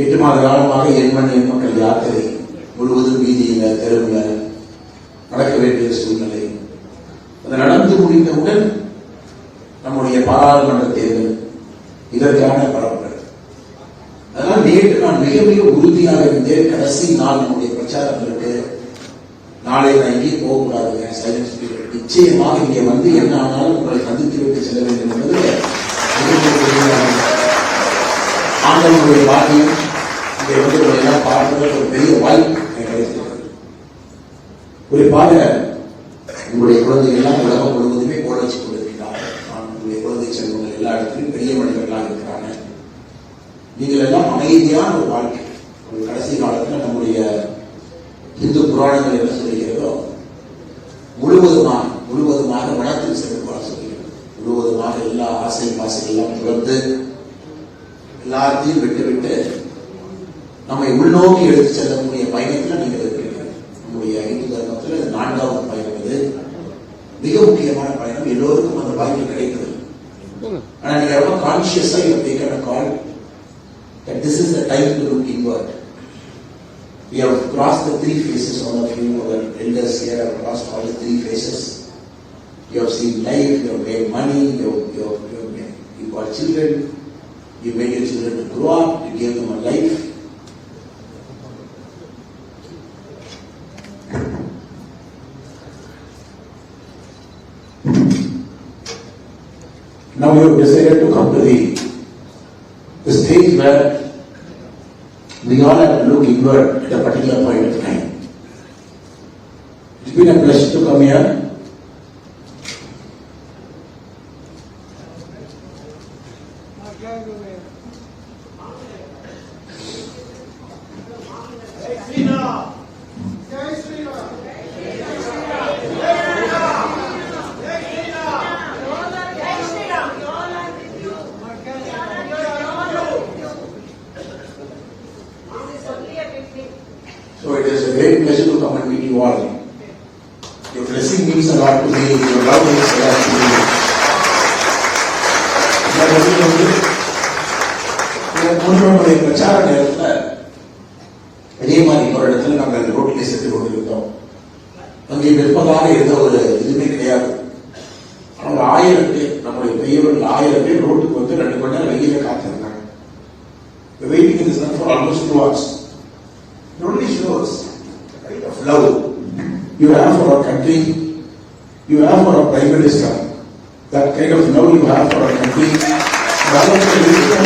எட்டு மாத காலமாக எண்மண் எண்மக்கள் மக்கள் யாத்திரை முழுவதும் வீதியில் தெருவில் நடக்க வேண்டிய சூழ்நிலை. அது நடந்து முடிந்தவுடன் நம்முடைய பாராளுமன்ற தேர்தல் இதற்கான பரப்புரை அதனால் நேற்று நான் மிக மிக உறுதியாக இருந்தேன். கடைசி நாள் நம்முடைய பிரச்சாரத்திற்கு நாளை நான் எங்கேயும் போகக்கூடாதுங்க. சைலன்ஸ் பீரியட் நிச்சயமாக இங்கே வந்து என்ன ஆனாலும் உங்களை சந்தித்து விட்டு செல்ல வேண்டும் என்பது ஆண்டவனுடைய பாக்கியம் வந்து எல்லாம் பார்ப்பது ஒரு பெரிய வாய்ப்பு எனக்கு கிடைத்திருக்கிறது குறிப்பாக உங்களுடைய குழந்தைகள் எல்லாம் உலகம் முழுவதுமே போட வச்சு கொண்டிருக்கிறார்கள் உங்களுடைய குழந்தை செல்வங்கள் எல்லா இடத்துலையும் பெரிய மனிதர்களாக இருக்கிறாங்க நீங்கள் எல்லாம் அமைதியான ஒரு வாழ்க்கை ஒரு கடைசி காலத்தில் நம்முடைய இந்து புராணங்கள் என்ன சொல்லுகிறதோ முழுவதுமாக முழுவதுமாக மனத்தில் செல்வார் சொல்கிறது முழுவதுமாக எல்லா ஆசை பாசைகள் எல்லாம் துறந்து எல்லாத்தையும் விட்டு விட்டு நம்மை உள்நோக்கி எடுத்து செல்லக்கூடிய பயணத்தில் நீங்கள் இருக்கிறீர்கள் நம்முடைய இந்து தர்மத்தில் இது நான்காவது பயணம் இது மிக முக்கியமான பயணம் எல்லோருக்கும் அந்த பாக்கியம் கிடைக்கிறது ஆனா நீங்க ரொம்ப கான்சியஸா you taken a call that this is the time to look inward. We have crossed the three phases, all of you, our elders here have crossed all the three phases. You have seen life, you have made money, you have, you have, you have made, you got children, you made your children to grow up, you gave them a life. Now you have decided to come to the, the stage where we all have to look inward at a particular point of time. It's been a pleasure to come here. எனக்கு முன்னோடைய பிரச்சார நேரத்தில் அதே மாதிரி ஒரு இடத்துல நாங்கள் ரோட்டிலே சென்று கொண்டிருந்தோம் அங்கே நிற்பதாக எந்த ஒரு இதுவுமே கிடையாது அவங்க ஆயிரம் பேர் நம்முடைய பெரியவர்கள் ஆயிரம் பேர் ரோட்டுக்கு வந்து ரெண்டு மணி நேரம் வெயில காத்திருந்தாங்க waiting is sun for almost two hours only shows right of love you have for our country you have for a Prime Minister, that kind of love you have for a country. that is the reason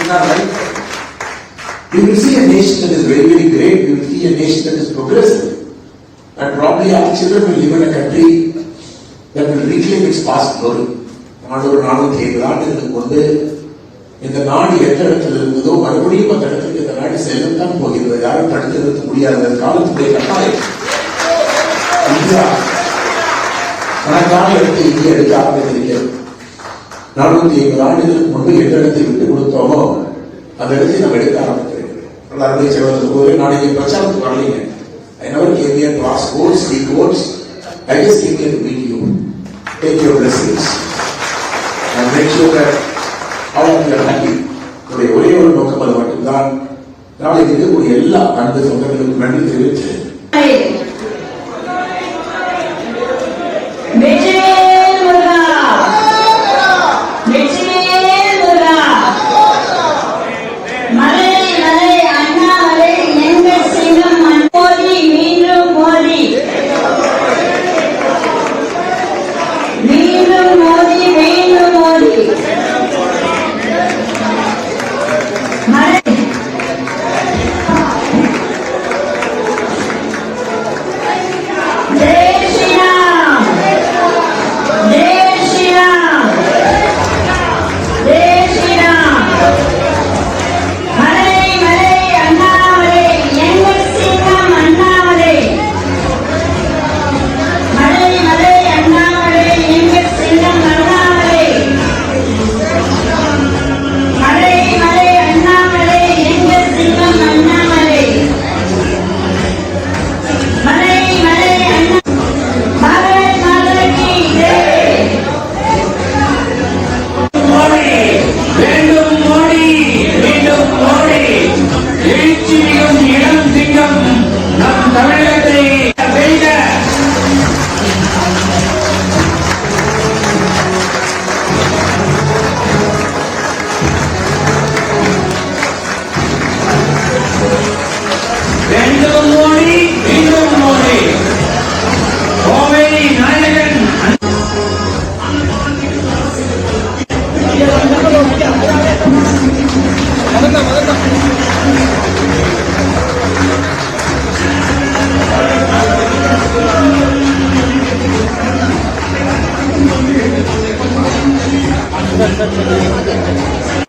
In our life, you will see a nation that is very, very great, you will see a nation that is progressive. And probably our children will live in a country that will reclaim its past glory. நானூறு நானூத்தி ஐம்பது ஆண்டுகளுக்கு வந்து இந்த நாடு எந்த இடத்துல இருந்ததோ மறுபடியும் அந்த இடத்துக்கு இந்த நாடு செல்லத்தான் போகிறது யாரும் தடுத்து நிறுத்த முடியாது காலத்துடைய கட்டாயம் இந்தியா கணக்கான இடத்தை இந்தியா எடுக்க ஆரம்பித்திருக்கிறது நானூத்தி ஐம்பது ஆண்டுகளுக்கு முன்பு எந்த இடத்தை விட்டு கொடுத்தோமோ அந்த இடத்தை நம்ம எடுக்க ஆரம்பித்திருக்கிறோம். அருமை செய்வதற்கு போது நான் இங்கே பிரச்சாரத்துக்கு வரலைங்க. Your blessings. And make sure that all of you are happy. உங்களுடைய ஒரே ஒரு நோக்கம் அது மட்டும்தான். நாளைக்கு இருக்கக்கூடிய எல்லா அன்பு சொந்தங்களுக்கும் நன்றி தெரிவித்து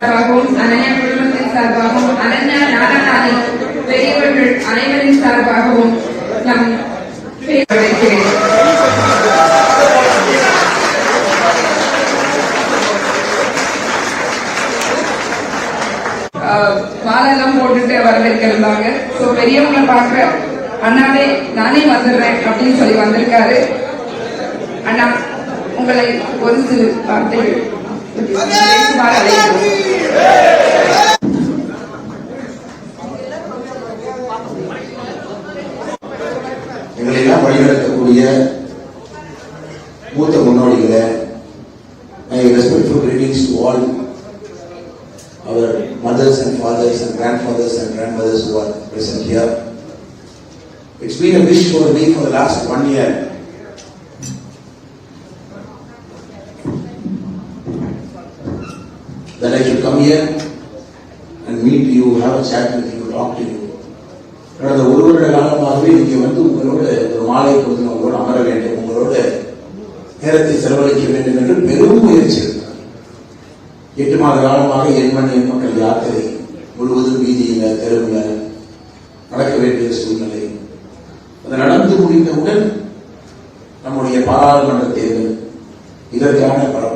சார்பாகவும் அனன்யா குடும்பத்தின் சார்பாகவும் அனன்யா நாராயணி பெரியவர்கள் அனைவரின் சார்பாகவும் நம் பேசுகிறேன் மாலெல்லாம் போட்டுட்டு வரவேற்க இருந்தாங்க ஸோ பெரியவங்களை பார்க்க அண்ணாவே நானே வந்துடுறேன் அப்படின்னு சொல்லி வந்திருக்காரு. அண்ணா உங்களை ஒரு சிறு வார்த்தைகள் பேசுமாறு அழைக்கிறோம் எங்களை எல்லாம் வழிநடத்தக்கூடிய மூத்த முன்னோடிகளை my respectful greetings to all our mothers and fathers and grandfathers and grandmothers who are present here. It's been a wish for me for the last one year that I should come here and meet you, have a chat with you, talk to you. கடந்த ஒரு வருட காலமாகவே நீங்க வந்து உங்களோட ஒரு மாலை பொழுது உங்களோட அமர வேண்டும் உங்களோட நேரத்தை செலவழிக்க வேண்டும் என்று பெரும் முயற்சி எட்டு மாத காலமாக எண்மண் எண் மக்கள் யாத்திரை முழுவதும் வீதியில தெருவில் நடக்க வேண்டிய சூழ்நிலை அது நடந்து முடிந்தவுடன் நம்முடைய பாராளுமன்ற தேர்தல் இதற்கான பல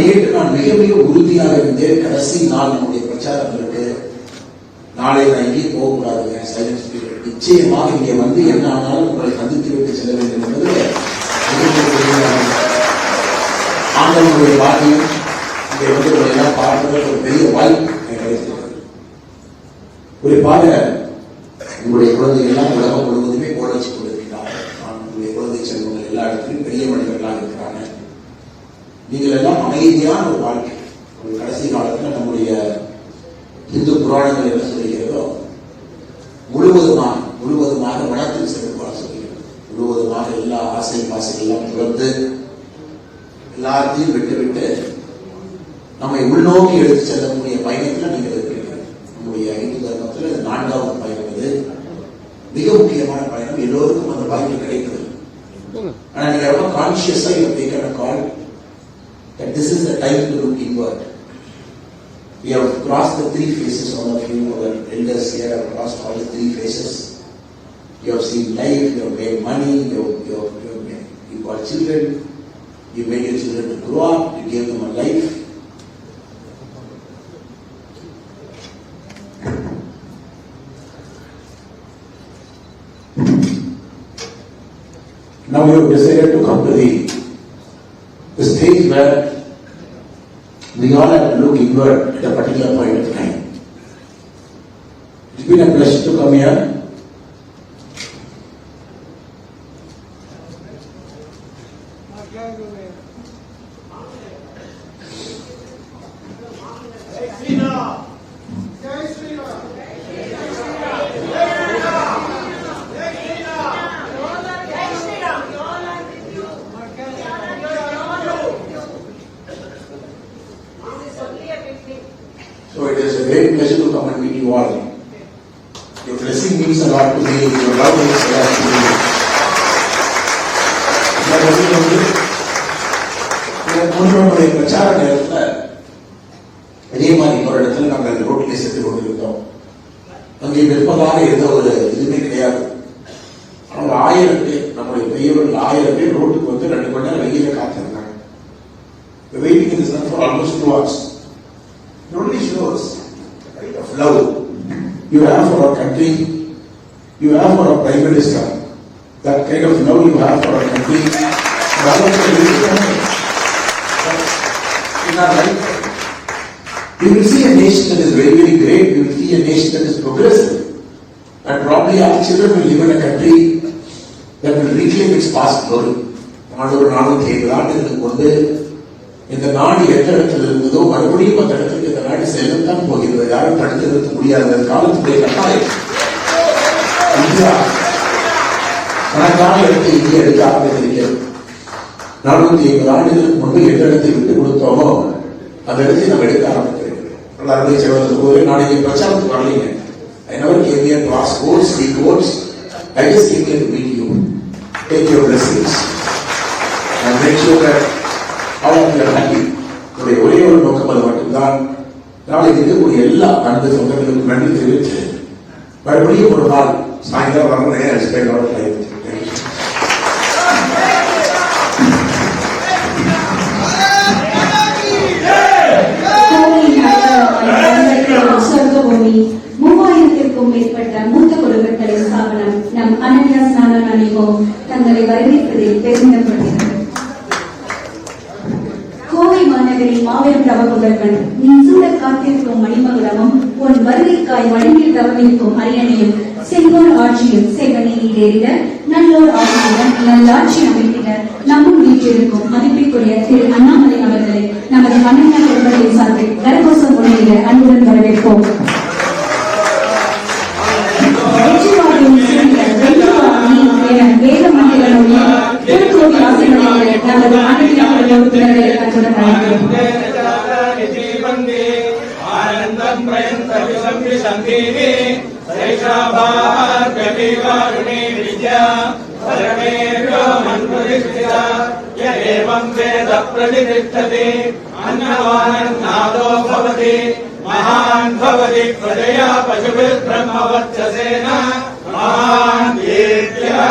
நேற்று நான் மிக மிக உறுதியாக இருந்தேன் கடைசி நாள் நம்முடைய பிரச்சாரத்திற்கு நாளை நான் எங்கேயும் போகக்கூடாதுங்க சைலன்ஸ் பீரியட் நிச்சயமாக இங்கே வந்து என்ன ஆனாலும் உங்களை சந்தித்து விட்டு செல்ல வேண்டும் என்பது ஆண்டவனுடைய பாக்கியம் இங்கே வந்து உங்களை எல்லாம் பார்ப்பதற்கு ஒரு பெரிய வாய்ப்பு கிடைத்திருக்கிறது குறிப்பாக உங்களுடைய குழந்தைகள் எல்லாம் உலகம் முழுவதுமே போட வச்சு கொண்டிருக்கிறார்கள். நான் உங்களுடைய குழந்தை செல்வங்கள் எல்லா இடத்துலையும் பெரிய மனிதர்களாக நீங்கள் எல்லாம் அமைதியான ஒரு வாழ்க்கை. ஒரு கடைசி காலத்தில் நம்முடைய இந்து புராணங்கள் என்ன சொல்லுகிறதோ முழுவதுமாக முழுவதுமாக வனத்தில் செல்லுமாறு சொல்கிறது முழுவதுமாக எல்லா ஆசை பாசைகள் எல்லாம் துறந்து எல்லாத்தையும் விட்டு விட்டு நம்மை உள்நோக்கி எடுத்து செல்லக்கூடிய பயணத்தில் நீங்கள் இருக்கிறீர்கள். நம்முடைய இந்து தர்மத்தில் நான்காவது பயணம் இது. மிக முக்கியமான பயணம். எல்லோருக்கும் அந்த பாக்கியம் கிடைக்கிறது ஆனா நீங்க ரொம்ப கான்சியஸா you a call that this is the time to look inward. We have crossed the three phases, all of you, our elders here have crossed all the three phases. You have seen life, you have made money, you have, you have, you have made, you got children, you made your children to grow up, you gave them a life. Now you have decided to come to the, the stage where we all have to look inward at a particular point of time. It's been a pleasure to come here. இந்த பிரச்சார நேரத்தில் அதே மாதிரி இன்னொரு இடத்துல நாங்கள் ரோட்டில் சென்று கொண்டிருந்தோம் அங்கே விற்பதாக எந்த ஒரு இதுவுமே கிடையாது ஆனால் ஆயிரம் பேர் நம்முடைய பெரியவர்கள் ஆயிரம் பேர் ரோட்டுக்கு வந்து ரெண்டு மணி நேரம் வெயில காத்திருந்தாங்க waiting is for almost two hours It only shows the kind of love you have for our country, you have for our Prime Minister, that kind of love you have for our country. that is the In our life, you will see a nation that is very, very great, You will see a nation that is progressive. And probably our children will live in a country that will reclaim its past glory. நானூறு நானும் ஐம்பது ஆண்டுகளுக்கு வந்து இந்த நாடு எந்த இடத்துல இருந்ததோ மறுபடியும் அந்த இடத்துக்கு இந்த நாடு செல்லத்தான் போகிறது யாரும் தடுத்து நிறுத்த முடியாத காலத்துடைய கட்டாயம் இந்தியா தனக்கான இடத்தை இங்கே எடுக்க ஆரம்பித்திருக்கிறது நானூத்தி ஐம்பது ஆண்டுகளுக்கு முன்பு எந்த இடத்தை விட்டு கொடுத்தோமோ அந்த இடத்தை நம்ம எடுக்க ஆரம்பித்திருக்கிறோம் அருமை செய்வதற்கு போது நான் பிரச்சாரத்துக்கு வரலீங்க I never came here to ask votes, seek votes. I just came here to meet you. Take your blessings. And make sure that all of you are happy. என்னுடைய ஒரே ஒரு நோக்கம் அது மட்டும்தான் நாளை இருக்கக்கூடிய எல்லா அன்பு சொந்தங்களுக்கும் நன்றி தெரிவித்து மறுபடியும் ஒரு நாள் சாயங்காலம் வரணும் எக்ஸ்பெக்ட் டைம் கோவை சொர்க்கபூமி மூவாயிரத்திற்கும் மேற்பட்ட மூத்த குடும்பங்களின் ஸ்தாபனம் நம் அனன்யா ஸ்நான அணிவோம் தங்களை வரவேற்பதில் பெருமிதப்படுகிறது கோவை மாநகரின் மாபெரும் தவமுதல்வன் நீ சூட காத்திருக்கும் மணிமகுடமும் உன் வருகைக்காய் வழியில் தவமிருக்கும் அரியணையும் செல்வோர் ஆட்சியும் செவனி ஏறிட நல்லோர் ஆட்சியுடன் நல்லாட்சி அமைத்திட நம்மும் வீற்றிருக்கும் மதிப்பிற்குரிய திரு அண்ணாமலை அவர்களை శ్రీ సందేవి శైషాభాగమివారుణి విద్యా పరమేభ్యో మన్మురిష్ఠిత ఏం వేద ప్రతిష్టతి అన్నవానన్నాదో భవతి మహాన్ భవతి ప్రజయా పశుభిర్బ్రహ్మవర్చసేన మహాన్ దీర్ఘ్యా